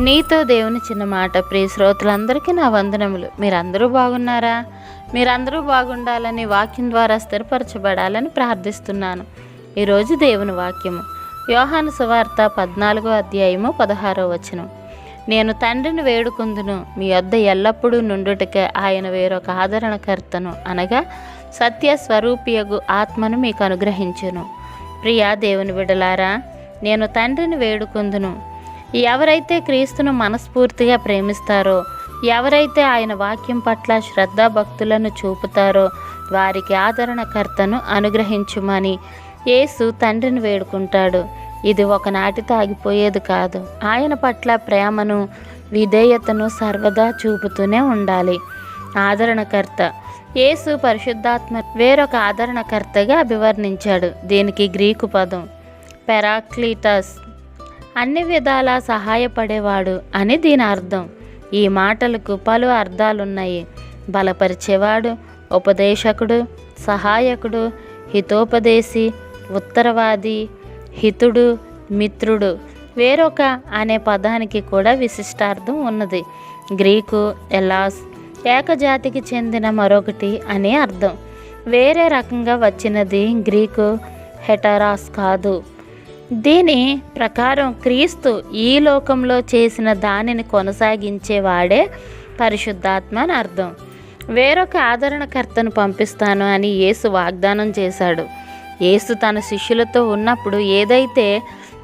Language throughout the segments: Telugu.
నీతో దేవుని చిన్న మాట. ప్రియ శ్రోతలందరికీ నా వందనములు. మీరందరూ బాగున్నారా? మీరందరూ బాగుండాలని వాక్యం ద్వారా స్థిరపరచబడాలని ప్రార్థిస్తున్నాను. ఈరోజు దేవుని వాక్యము. యోహాను సువార్త పద్నాలుగో అధ్యాయము పదహారో వచనం. నేను తండ్రిని వేడుకుందును. మీ వద్ద ఎల్లప్పుడూ నుండుటకే ఆయన వేరొక ఆదరణకర్తను అనగా సత్య స్వరూపియగు ఆత్మను మీకు అనుగ్రహించును. ప్రియా దేవుని బిడలారా నేను తండ్రిని వేడుకుందును. ఎవరైతే క్రీస్తును మనస్ఫూర్తిగా ప్రేమిస్తారో ఎవరైతే ఆయన వాక్యం పట్ల శ్రద్ధాభక్తులను చూపుతారో వారికి ఆదరణకర్తను అనుగ్రహించుమని యేసు తండ్రిని వేడుకుంటాడు. ఇది ఒకనాటితో ఆగిపోయేది కాదు. ఆయన పట్ల ప్రేమను విధేయతను సర్వదా చూపుతూనే ఉండాలి. ఆదరణకర్త. యేసు పరిశుద్ధాత్మ వేరొక ఆదరణకర్తగా అభివర్ణించాడు. దీనికి గ్రీకు పదం. పెరాక్లీటస్. అన్ని విధాలా సహాయపడేవాడు అని దీని అర్థం. ఈ మాటలకు పలు అర్థాలున్నాయి. బలపరిచేవాడు ఉపదేశకుడు సహాయకుడు హితోపదేశి ఉత్తరవాది హితుడు మిత్రుడు వేరొక అనే పదానికి కూడా విశిష్టార్థం ఉన్నది. గ్రీకు ఎలాస్ ఏకజాతికి చెందిన మరొకటి అనే అర్థం. వేరే రకంగా వచ్చినది గ్రీకు హెటరాస్ కాదు. దీని ప్రకారం క్రీస్తు ఈ లోకంలో చేసిన దానిని కొనసాగించేవాడే పరిశుద్ధాత్మ అని అర్థం. వేరొక ఆదరణకర్తను పంపిస్తాను అని యేసు వాగ్దానం చేశాడు. యేసు తన శిష్యులతో ఉన్నప్పుడు ఏదైతే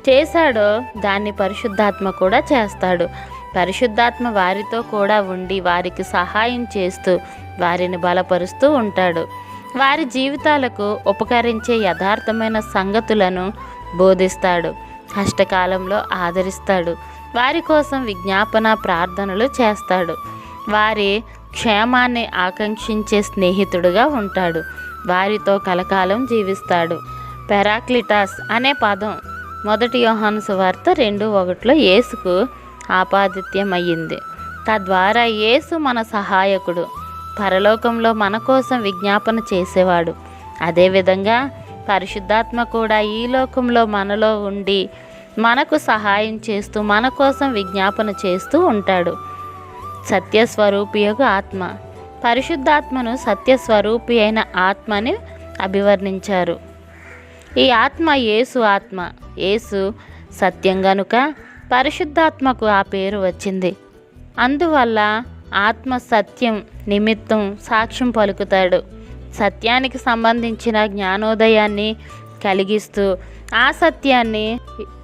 చేశాడో దాన్ని పరిశుద్ధాత్మ కూడా చేస్తాడు. పరిశుద్ధాత్మ వారితో కూడా ఉండి వారికి సహాయం చేస్తూ వారిని బలపరుస్తూ ఉంటాడు. వారి జీవితాలకు ఉపకరించే యథార్థమైన సంగతులను బోధిస్తాడు. కష్టకాలంలో ఆదరిస్తాడు. వారి కోసం విజ్ఞాపన ప్రార్థనలు చేస్తాడు. వారి క్షేమాన్ని ఆకాంక్షించే స్నేహితుడుగా ఉంటాడు. వారితో కలకాలం జీవిస్తాడు. పెరాక్లిటాస్ అనే పదం మొదటి యోహాను సువార్త రెండు ఒకటిలో యేసుకు ఆపాదిత్యమయ్యింది. తద్వారా యేసు మన సహాయకుడు. పరలోకంలో మన కోసం విజ్ఞాపన చేసేవాడు. అదేవిధంగా పరిశుద్ధాత్మ కూడా ఈ లోకంలో మనలో ఉండి మనకు సహాయం చేస్తూ మన కోసం విజ్ఞాపన చేస్తూ ఉంటాడు. సత్యస్వరూపియగు ఆత్మ. పరిశుద్ధాత్మను సత్యస్వరూపి అయిన ఆత్మని అభివర్ణించారు. ఈ ఆత్మ యేసు ఆత్మ. యేసు సత్యం గనుక పరిశుద్ధాత్మకు ఆ పేరు వచ్చింది. అందువల్ల ఆత్మ సత్యం నిమిత్తం సాక్ష్యం పలుకుతాడు. సత్యానికి సంబంధించిన జ్ఞానోదయాన్ని కలిగిస్తూ ఆ సత్యాన్ని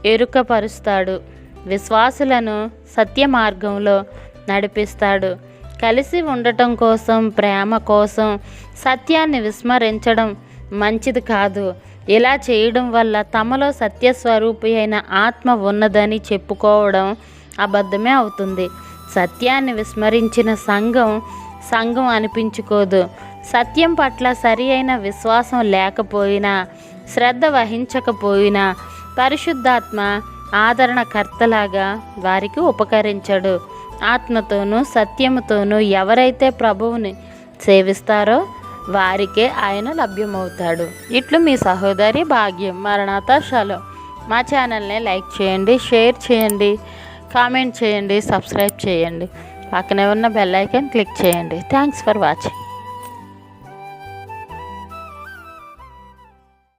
ఎరుకపరుస్తాడు. విశ్వాసులను సత్య మార్గంలో నడిపిస్తాడు. కలిసి ఉండటం కోసం ప్రేమ కోసం సత్యాన్ని విస్మరించడం మంచిది కాదు. ఇలా చేయడం వల్ల తమలో సత్యస్వరూపి అయిన ఆత్మ ఉన్నదని చెప్పుకోవడం అబద్ధమే అవుతుంది. సత్యాన్ని విస్మరించిన సంఘం సంఘం అనిపించుకోదు. సత్యం పట్ల సరి అయిన విశ్వాసం లేకపోయినా శ్రద్ధ వహించకపోయినా పరిశుద్ధాత్మ ఆదరణకర్తలాగా వారికి ఉపకరించడు. ఆత్మతోనూ సత్యముతోనూ ఎవరైతే ప్రభువుని సేవిస్తారో వారికే ఆయన లభ్యమవుతాడు. ఇట్లు మీ సహోదరి భాగ్యం. మరణాత షలో మా ఛానల్ని లైక్ చేయండి షేర్ చేయండి కామెంట్ చేయండి సబ్స్క్రైబ్ చేయండి. పక్కనే ఉన్న బెల్ ఐకాన్ క్లిక్ చేయండి. Thanks for watching.